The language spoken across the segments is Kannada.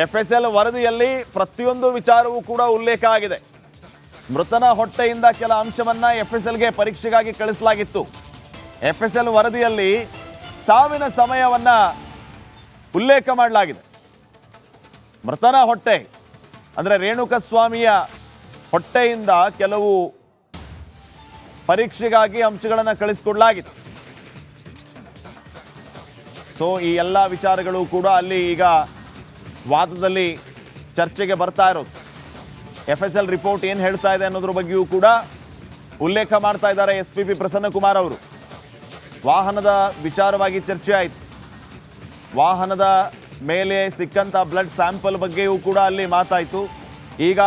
ಎಫ್ ಎಸ್ ಎಲ್ ವರದಿಯಲ್ಲಿ ಪ್ರತಿಯೊಂದು ವಿಚಾರವೂ ಕೂಡ ಉಲ್ಲೇಖ ಆಗಿದೆ. ಮೃತನ ಹೊಟ್ಟೆಯಿಂದ ಕೆಲ ಅಂಶವನ್ನ ಎಫ್ ಎಸ್ ಎಲ್ಗೆ ಪರೀಕ್ಷೆಗಾಗಿ ಕಳಿಸಲಾಗಿತ್ತು. ಎಫ್ ಎಸ್ ಎಲ್ ವರದಿಯಲ್ಲಿ ಸಾವಿನ ಸಮಯವನ್ನ ಉಲ್ಲೇಖ ಮಾಡಲಾಗಿದೆ. ಮೃತನ ಹೊಟ್ಟೆ, ಅಂದರೆ ರೇಣುಕಸ್ವಾಮಿಯ ಹೊಟ್ಟೆಯಿಂದ ಕೆಲವು ಪರೀಕ್ಷೆಗಾಗಿ ಅಂಶಗಳನ್ನು ಕಳಿಸಿಕೊಡಲಾಗಿತ್ತು. ಸೊ ಈ ಎಲ್ಲ ವಿಚಾರಗಳು ಕೂಡ ಅಲ್ಲಿ ಈಗ ವಾದದಲ್ಲಿ ಚರ್ಚೆಗೆ ಬರ್ತಾ ಇರೋದು. ಎಫ್ ಎಸ್ ಎಲ್ ರಿಪೋರ್ಟ್ ಏನು ಹೇಳ್ತಾ ಇದೆ ಅನ್ನೋದ್ರ ಬಗ್ಗೆಯೂ ಕೂಡ ಉಲ್ಲೇಖ ಮಾಡ್ತಾ ಇದ್ದಾರೆ ಎಸ್ ಪಿ ಪಿ ಪ್ರಸನ್ನಕುಮಾರ್ ಅವರು. ವಾಹನದ ವಿಚಾರವಾಗಿ ಚರ್ಚೆ ಆಯಿತು. ವಾಹನದ ಮೇಲೆ ಸಿಕ್ಕಂಥ ಬ್ಲಡ್ ಸ್ಯಾಂಪಲ್ ಬಗ್ಗೆಯೂ ಕೂಡ ಅಲ್ಲಿ ಮಾತಾಯಿತು. ಈಗ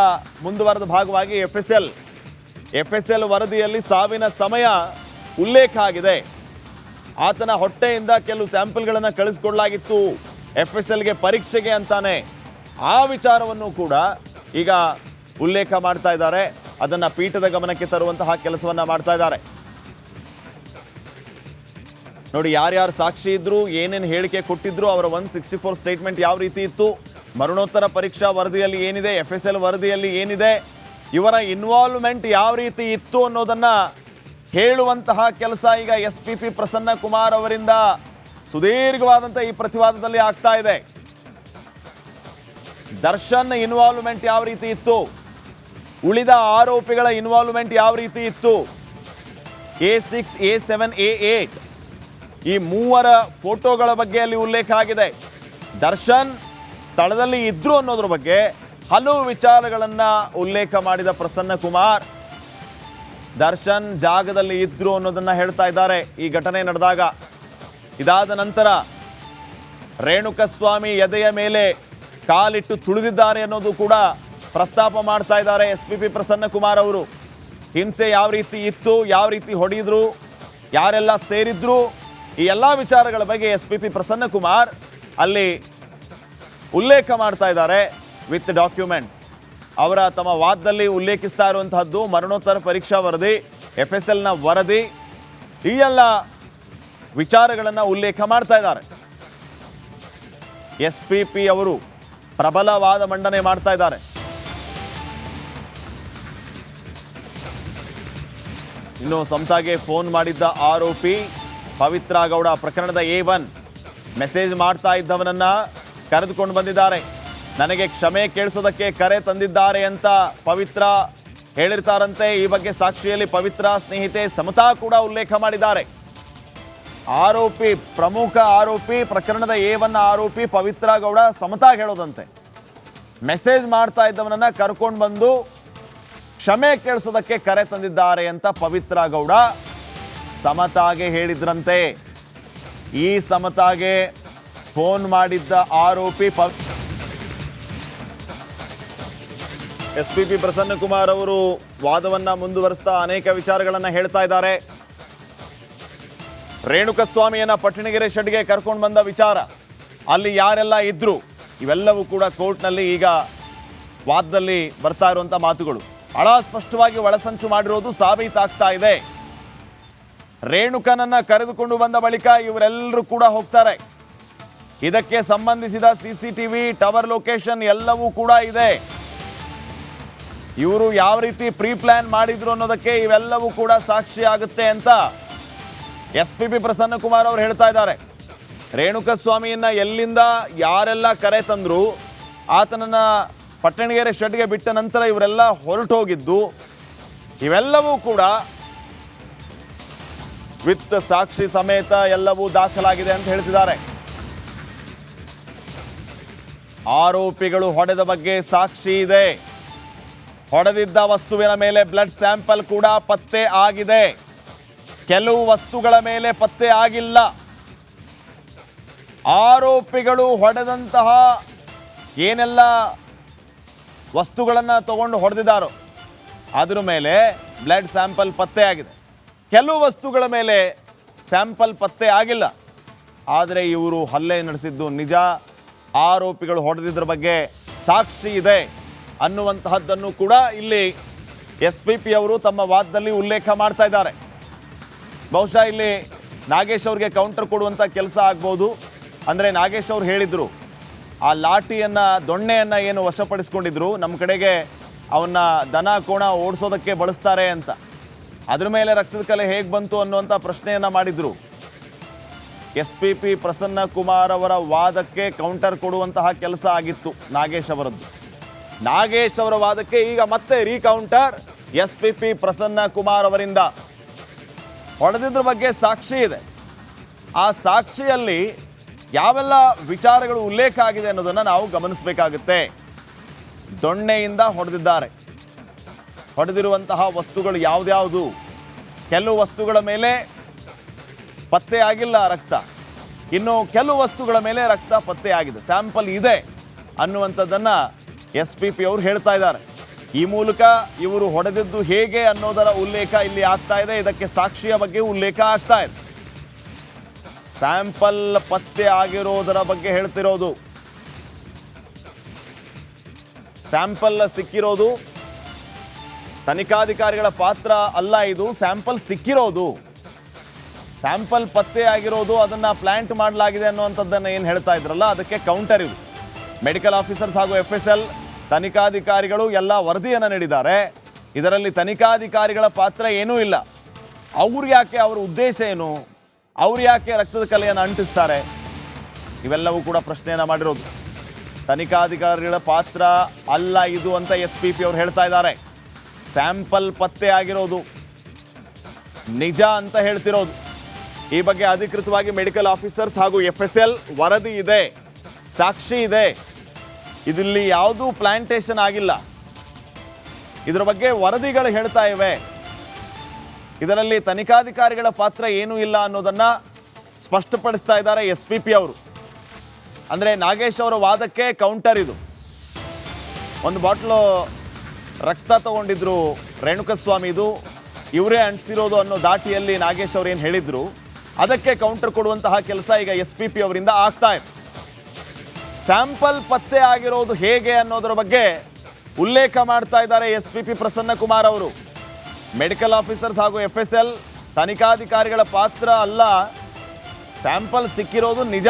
ಮುಂದುವರೆದ ಭಾಗವಾಗಿ F S L F S L ವರದಿಯಲ್ಲಿ ಸಾವಿನ ಸಮಯ ಉಲ್ಲೇಖ ಆಗಿದೆ. ಆತನ ಹೊಟ್ಟೆಯಿಂದ ಕೆಲವು ಸ್ಯಾಂಪಲ್ಗಳನ್ನು ಕಳಿಸ್ಕೊಡ್ಲಾಗಿತ್ತು ಎಫ್ ಎಸ್ ಎಲ್ಗೆ ಪರೀಕ್ಷೆಗೆ ಅಂತಾನೆ. ಆ ವಿಚಾರವನ್ನು ಕೂಡ ಈಗ ಉಲ್ಲೇಖ ಮಾಡ್ತಾ ಇದ್ದಾರೆ. ಅದನ್ನು ಪೀಠದ ಗಮನಕ್ಕೆ ತರುವಂತಹ ಕೆಲಸವನ್ನು ಮಾಡ್ತಾ ಇದ್ದಾರೆ. ನೋಡಿ, ಯಾರ್ಯಾರು ಸಾಕ್ಷಿ ಇದ್ರು, ಏನೇನು ಹೇಳಿಕೆ ಕೊಟ್ಟಿದ್ರು, ಅವರ ಒನ್ ಸಿಕ್ಸ್ಟಿ ಫೋರ್ ಸ್ಟೇಟ್ಮೆಂಟ್ ಯಾವ ರೀತಿ ಇತ್ತು? ಮರಣೋತ್ತರ ಪರೀಕ್ಷಾ ವರದಿಯಲ್ಲಿ ಏನಿದೆ? ಎಫ್ ಎಸ್ ಎಲ್ ವರದಿಯಲ್ಲಿ ಏನಿದೆ? ಇವರ ಇನ್ವಾಲ್ವ್ಮೆಂಟ್ ಯಾವ ರೀತಿ ಇತ್ತು ಅನ್ನೋದನ್ನ ಹೇಳುವಂತಹ ಕೆಲಸ ಈಗ S P P Prasanna Kumar ಅವರಿಂದ ಸುದೀರ್ಘವಾದಂಥ ಈ ಪ್ರತಿವಾದದಲ್ಲಿ ಆಗ್ತಾ ಇದೆ. ದರ್ಶನ್ ಇನ್ವಾಲ್ವ್ಮೆಂಟ್ ಯಾವ ರೀತಿ ಇತ್ತು? ಉಳಿದ ಆರೋಪಿಗಳ ಇನ್ವಾಲ್ವ್ಮೆಂಟ್ ಯಾವ ರೀತಿ ಇತ್ತು? A six A seven A eight ಈ ಮೂವರ ಫೋಟೋಗಳ ಬಗ್ಗೆ ಅಲ್ಲಿ ಉಲ್ಲೇಖ ಆಗಿದೆ. ದರ್ಶನ್ ಸ್ಥಳದಲ್ಲಿ ಇದ್ರು ಅನ್ನೋದ್ರ ಬಗ್ಗೆ ಹಲವು ವಿಚಾರಗಳನ್ನ ಉಲ್ಲೇಖ ಮಾಡಿದ ಪ್ರಸನ್ನ ಕುಮಾರ್. ದರ್ಶನ್ ಜಾಗದಲ್ಲಿ ಇದ್ರು ಅನ್ನೋದನ್ನ ಹೇಳ್ತಾ ಇದ್ದಾರೆ ಈ ಘಟನೆ ನಡೆದಾಗ. ಇದಾದ ನಂತರ ರೇಣುಕಸ್ವಾಮಿ ಎದೆಯ ಮೇಲೆ ಕಾಲಿಟ್ಟು ತುಳಿದಿದ್ದಾರೆ ಅನ್ನೋದು ಕೂಡ ಪ್ರಸ್ತಾಪ ಮಾಡ್ತಾ ಇದ್ದಾರೆ S P P Prasanna Kumar ಅವರು. ಹಿಂಸೆ ಯಾವ ರೀತಿ ಇತ್ತು, ಯಾವ ರೀತಿ ಹೊಡೆದ್ರು, ಯಾರೆಲ್ಲ ಸೇರಿದ್ರು, ಈ ಎಲ್ಲ ವಿಚಾರಗಳ ಬಗ್ಗೆ S P P Prasanna Kumar ಅಲ್ಲಿ ಉಲ್ಲೇಖ ಮಾಡ್ತಾ ಇದ್ದಾರೆ ವಿತ್ ಡಾಕ್ಯುಮೆಂಟ್ಸ್. ಅವರ ತಮ್ಮ ವಾದದಲ್ಲಿ ಉಲ್ಲೇಖಿಸ್ತಾ ಇರುವಂತಹದ್ದು ಮರಣೋತ್ತರ ಪರೀಕ್ಷಾ ವರದಿ ಎಫ್ ಎಸ್ ಎಲ್ನ ವರದಿ, ಈ ಎಲ್ಲ ವಿಚಾರಗಳನ್ನು ಉಲ್ಲೇಖ ಮಾಡ್ತಾ ಇದ್ದಾರೆ. ಎಸ್ ಪಿ ಪಿ ಅವರು ಪ್ರಬಲವಾದ ಮಂಡನೆ ಮಾಡ್ತಾ ಇದ್ದಾರೆ. ಇನ್ನು ಸಂತಾಗೆ ಫೋನ್ ಮಾಡಿದ್ದ ಆರೋಪಿ ಪವಿತ್ರ ಗೌಡ ಪ್ರಕರಣದ ಎ ಒನ್ ಮೆಸೇಜ್ ಮಾಡ್ತಾ ಇದ್ದವನನ್ನ ಕರೆದುಕೊಂಡು ಬಂದಿದ್ದಾರೆ. ನನಗೆ ಕ್ಷಮೆ ಕೇಳಿಸೋದಕ್ಕೆ ಕರೆ ತಂದಿದ್ದಾರೆ ಅಂತ ಪವಿತ್ರ ಹೇಳಿರ್ತಾರಂತೆ. ಈ ಬಗ್ಗೆ ಸಾಕ್ಷಿಯಲ್ಲಿ ಪವಿತ್ರ ಸ್ನೇಹಿತೆ ಸಮತಾ ಕೂಡ ಉಲ್ಲೇಖ ಮಾಡಿದ್ದಾರೆ. ಆರೋಪಿ, ಪ್ರಮುಖ ಆರೋಪಿ, ಪ್ರಕರಣದ ಎ ಒನ್ ಆರೋಪಿ ಪವಿತ್ರ ಗೌಡ ಸಮತಾ ಹೇಳೋದಂತೆ. ಮೆಸೇಜ್ ಮಾಡ್ತಾ ಇದ್ದವನನ್ನ ಕರ್ಕೊಂಡು ಬಂದು ಕ್ಷಮೆ ಕೇಳಿಸೋದಕ್ಕೆ ಕರೆ ತಂದಿದ್ದಾರೆ ಅಂತ ಪವಿತ್ರ ಗೌಡ ಸಮತಾಗೆ ಹೇಳಿದ್ರಂತೆ. ಈ ಸಮತಾಗೆ ಫೋನ್ ಮಾಡಿದ್ದ ಆರೋಪಿ ಪ S P P Prasanna Kumar ಅವರು ವಾದವನ್ನ ಮುಂದುವರಿಸ್ತಾ ಅನೇಕ ವಿಚಾರಗಳನ್ನ ಹೇಳ್ತಾ ಇದ್ದಾರೆ. ರೇಣುಕಸ್ವಾಮಿಯನ್ನ ಪಟ್ಟಣಗೆರೆ ಶೆಡ್ಗೆ ಕರ್ಕೊಂಡು ಬಂದ ವಿಚಾರ. ಅಲ್ಲಿ ಯಾರೆಲ್ಲ ಇದ್ರು, ಇವೆಲ್ಲವೂ ಕೂಡ ಕೋರ್ಟ್ನಲ್ಲಿ ಈಗ ವಾದದಲ್ಲಿ ಬರ್ತಾ ಇರುವಂತ ಮಾತುಗಳು. ಬಹಳ ಸ್ಪಷ್ಟವಾಗಿ ಒಳಸಂಚು ಮಾಡಿರೋದು ಸಾಬೀತಾಗ್ತಾ ಇದೆ. ರೇಣುಕನನ್ನ ಕರೆದುಕೊಂಡು ಬಂದ ಬಳಿಕ ಇವರೆಲ್ಲರೂ ಕೂಡ ಹೋಗ್ತಾರೆ. ಇದಕ್ಕೆ ಸಂಬಂಧಿಸಿದ ಸಿಸಿಟಿವಿ, ಟವರ್ ಲೊಕೇಶನ್ ಎಲ್ಲವೂ ಕೂಡ ಇದೆ. ಇವರು ಯಾವ ರೀತಿ ಪ್ರೀ ಪ್ಲಾನ್ ಮಾಡಿದ್ರು ಅನ್ನೋದಕ್ಕೆ ಇವೆಲ್ಲವೂ ಕೂಡ ಸಾಕ್ಷಿ ಆಗುತ್ತೆ ಅಂತ S P B Prasanna Kumar ಅವರು ಹೇಳ್ತಾ ಇದ್ದಾರೆ ರೇಣುಕ ಸ್ವಾಮಿಯನ್ನ ಎಲ್ಲಿಂದ ಯಾರೆಲ್ಲ ಕರೆ ತಂದ್ರು, ಆತನನ್ನ ಪಟ್ಟಣಗೆರೆ ಶೆಡ್ಗೆ ಬಿಟ್ಟ ನಂತರ ಇವರೆಲ್ಲ ಹೊರಟೋಗಿದ್ದು ಇವೆಲ್ಲವೂ ಕೂಡ ವಿತ್ ಸಾಕ್ಷಿ ಸಮೇತ ಎಲ್ಲವೂ ದಾಖಲಾಗಿದೆ ಅಂತ ಹೇಳ್ತಿದ್ದಾರೆ. ಆರೋಪಿಗಳು ಹೊಡೆದ ಬಗ್ಗೆ ಸಾಕ್ಷಿ ಇದೆ. ಹೊಡೆದಿದ್ದ ವಸ್ತುವಿನ ಮೇಲೆ ಬ್ಲಡ್ ಸ್ಯಾಂಪಲ್ ಕೂಡ ಪತ್ತೆ ಆಗಿದೆ. ಕೆಲವು ವಸ್ತುಗಳ ಮೇಲೆ ಪತ್ತೆ ಆಗಿಲ್ಲ. ಆರೋಪಿಗಳು ಹೊಡೆದಂತಹ ಏನೆಲ್ಲ ವಸ್ತುಗಳನ್ನು ತಗೊಂಡು ಹೊಡೆದಿದ್ದಾರೋ, ಅದ್ರ ಮೇಲೆ ಬ್ಲಡ್ ಸ್ಯಾಂಪಲ್ ಪತ್ತೆ ಆಗಿದೆ. ಕೆಲವು ವಸ್ತುಗಳ ಮೇಲೆ ಸ್ಯಾಂಪಲ್ ಪತ್ತೆ ಆಗಿಲ್ಲ. ಆದರೆ ಇವರು ಹಲ್ಲೆ ನಡೆಸಿದ್ದು ನಿಜ. ಆರೋಪಿಗಳು ಹೊಡೆದಿದ್ರ ಬಗ್ಗೆ ಸಾಕ್ಷಿ ಇದೆ ಅನ್ನುವಂತಹದ್ದನ್ನು ಕೂಡ ಇಲ್ಲಿ ಎಸ್ ಪಿ ಪಿ ಅವರು ತಮ್ಮ ವಾದದಲ್ಲಿ ಉಲ್ಲೇಖ ಮಾಡ್ತಾ ಇದ್ದಾರೆ. ಬಹುಶಃ ಇಲ್ಲಿ ನಾಗೇಶ್ ಅವ್ರಿಗೆ ಕೌಂಟರ್ ಕೊಡುವಂಥ ಕೆಲಸ ಆಗ್ಬೋದು. ಅಂದರೆ ನಾಗೇಶ್ ಅವ್ರು ಹೇಳಿದರು, ಆ ಲಾಠಿಯನ್ನು, ದೊಣ್ಣೆಯನ್ನು ಏನು ವಶಪಡಿಸ್ಕೊಂಡಿದ್ರು ನಮ್ಮ ಕಡೆಗೆ ಅವನ್ನ ದನ, ಕೋಣ ಓಡಿಸೋದಕ್ಕೆ ಬಳಸ್ತಾರೆ ಅಂತ. ಅದ್ರ ಮೇಲೆ ರಕ್ತದ ಕಲೆ ಹೇಗೆ ಬಂತು ಅನ್ನುವಂಥ ಪ್ರಶ್ನೆಯನ್ನು ಮಾಡಿದರು. S P P Prasanna Kumar ಅವರ ವಾದಕ್ಕೆ ಕೌಂಟರ್ ಕೊಡುವಂತಹ ಕೆಲಸ ಆಗಿತ್ತು ನಾಗೇಶ್ ಅವರದ್ದು. ನಾಗೇಶ್ ಅವರ ವಾದಕ್ಕೆ ಈಗ ಮತ್ತೆ recounter S P P Prasanna Kumar ಅವರಿಂದ. ಹೊಡೆದಿದ್ರ ಬಗ್ಗೆ ಸಾಕ್ಷಿ ಇದೆ. ಆ ಸಾಕ್ಷಿಯಲ್ಲಿ ಯಾವೆಲ್ಲ ವಿಚಾರಗಳು ಉಲ್ಲೇಖ ಆಗಿದೆ ಅನ್ನೋದನ್ನು ನಾವು ಗಮನಿಸಬೇಕಾಗುತ್ತೆ. ದೊಣ್ಣೆಯಿಂದ ಹೊಡೆದಿದ್ದಾರೆ. ಹೊಡೆದಿರುವಂತಹ ವಸ್ತುಗಳು ಯಾವುದ್ಯಾವುದು? ಕೆಲವು ವಸ್ತುಗಳ ಮೇಲೆ ಪತ್ತೆ ಆಗಿಲ್ಲ ರಕ್ತ. ಇನ್ನು ಕೆಲವು ವಸ್ತುಗಳ ಮೇಲೆ ರಕ್ತ ಪತ್ತೆ ಆಗಿದೆ. ಸ್ಯಾಂಪಲ್ ಇದೆ ಅನ್ನುವಂಥದ್ದನ್ನು ಎಸ್ ಪಿ ಪಿ ಅವರು ಹೇಳ್ತಾ ಇದ್ದಾರೆ. ಈ ಮೂಲಕ ಇವರು ಹೊಡೆದಿದ್ದು ಹೇಗೆ ಅನ್ನೋದರ ಉಲ್ಲೇಖ ಇಲ್ಲಿ ಆಗ್ತಾ ಇದೆ. ಇದಕ್ಕೆ ಸಾಕ್ಷಿಯ ಬಗ್ಗೆ ಉಲ್ಲೇಖ ಆಗ್ತಾ ಇದೆ. ಸ್ಯಾಂಪಲ್ ಪತ್ತೆ ಆಗಿರೋದರ ಬಗ್ಗೆ ಹೇಳ್ತಿರೋದು. ಸ್ಯಾಂಪಲ್ ಸಿಕ್ಕಿರೋದು. ತನಿಖಾಧಿಕಾರಿಗಳ ಪಾತ್ರ ಅಲ್ಲ ಇದು, ಸ್ಯಾಂಪಲ್ ಸಿಕ್ಕಿರೋದು. ಸ್ಯಾಂಪಲ್ ಪತ್ತೆ ಆಗಿರೋದು, ಅದನ್ನ ಪ್ಲಾಂಟ್ ಮಾಡಲಾಗಿದೆ ಅನ್ನುವಂಥದ್ದನ್ನು ಏನು ಹೇಳ್ತಾ ಇದ್ರಲ್ಲ, ಅದಕ್ಕೆ ಕೌಂಟರ್ ಇದು. ಮೆಡಿಕಲ್ ಆಫೀಸರ್ಸ್ ಹಾಗೂ ಎಫ್ ಎಸ್ ಎಲ್ ತನಿಖಾಧಿಕಾರಿಗಳು ಎಲ್ಲ ವರದಿಯನ್ನು ನೀಡಿದ್ದಾರೆ. ಇದರಲ್ಲಿ ತನಿಖಾಧಿಕಾರಿಗಳ ಪಾತ್ರ ಏನೂ ಇಲ್ಲ. ಅವ್ರು ಯಾಕೆ ಅವರ ಉದ್ದೇಶ ಏನು? ಅವ್ರು ಯಾಕೆ ರಕ್ತದ ಕಲೆಯನ್ನು ಅಂಟಿಸ್ತಾರೆ? ಇವೆಲ್ಲವೂ ಕೂಡ ಪ್ರಶ್ನೆಯನ್ನು ಮಾಡಿರೋದು. ತನಿಖಾಧಿಕಾರಿಗಳ ಪಾತ್ರ ಅಲ್ಲ ಇದು ಅಂತ ಎಸ್ ಪಿ ಪಿ ಅವರು ಹೇಳ್ತಾ ಇದ್ದಾರೆ. ಸ್ಯಾಂಪಲ್ ಪತ್ತೆ ಆಗಿರೋದು. ನಿಜ ಅಂತ ಹೇಳ್ತಿರೋದು. ಈ ಬಗ್ಗೆ ಅಧಿಕೃತವಾಗಿ ಮೆಡಿಕಲ್ ಆಫೀಸರ್ಸ್ ಹಾಗೂ ಎಫ್ ಎಸ್ ಎಲ್ ವರದಿ ಇದೆ. ಸಾಕ್ಷಿ ಇದೆ. ಇದಿಲ್ಲಿ ಯಾವುದೂ ಪ್ಲಾಂಟೇಶನ್ ಆಗಿಲ್ಲ. ಇದರ ಬಗ್ಗೆ ವರದಿಗಳು ಹೇಳ್ತಾ ಇವೆ. ಇದರಲ್ಲಿ ತನಿಖಾಧಿಕಾರಿಗಳ ಪಾತ್ರ ಏನೂ ಇಲ್ಲ ಅನ್ನೋದನ್ನು ಸ್ಪಷ್ಟಪಡಿಸ್ತಾ ಇದ್ದಾರೆ ಎಸ್ ಪಿ ಪಿ ಅವರು. ಅಂದರೆ ನಾಗೇಶ್ ಅವರ ವಾದಕ್ಕೆ ಕೌಂಟರ್ ಇದು. ಒಂದು ಬಾಟ್ಲು ರಕ್ತ ತಗೊಂಡಿದ್ರು ರೇಣುಕಸ್ವಾಮಿ ಇದು. ಇವರೇ ಅಂಟಿಸಿರೋದು ಅನ್ನೋ ದಾಟಿಯಲ್ಲಿ ನಾಗೇಶ್ ಅವರು ಏನು ಹೇಳಿದ್ರು. ಅದಕ್ಕೆ ಕೌಂಟರ್ ಕೊಡುವಂತಹ ಕೆಲಸ ಈಗ ಎಸ್ ಪಿ ಪಿ ಅವರಿಂದ ಆಗ್ತಾ ಇದೆ. ಸ್ಯಾಂಪಲ್ ಪತ್ತೆ ಆಗಿರೋದು ಹೇಗೆ ಅನ್ನೋದರ ಬಗ್ಗೆ ಉಲ್ಲೇಖ ಮಾಡ್ತಾ ಇದ್ದಾರೆ S P P Prasanna Kumar ಅವರು. ಮೆಡಿಕಲ್ ಆಫೀಸರ್ಸ್ ಹಾಗೂ ಎಫ್ ಎಸ್ ಎಲ್ ತನಿಖಾಧಿಕಾರಿಗಳ ಪಾತ್ರ ಅಲ್ಲ, ಸ್ಯಾಂಪಲ್ ಸಿಕ್ಕಿರೋದು ನಿಜ.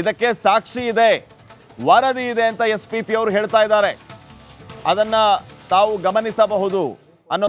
ಇದಕ್ಕೆ ಸಾಕ್ಷಿ ಇದೆ, ವರದಿ ಇದೆ ಅಂತ ಎಸ್ ಪಿ ಪಿ ಅವರು ಹೇಳ್ತಾ ಇದ್ದಾರೆ. ಅದನ್ನು ತಾವು ಗಮನಿಸಬಹುದು ಅನ್ನೋ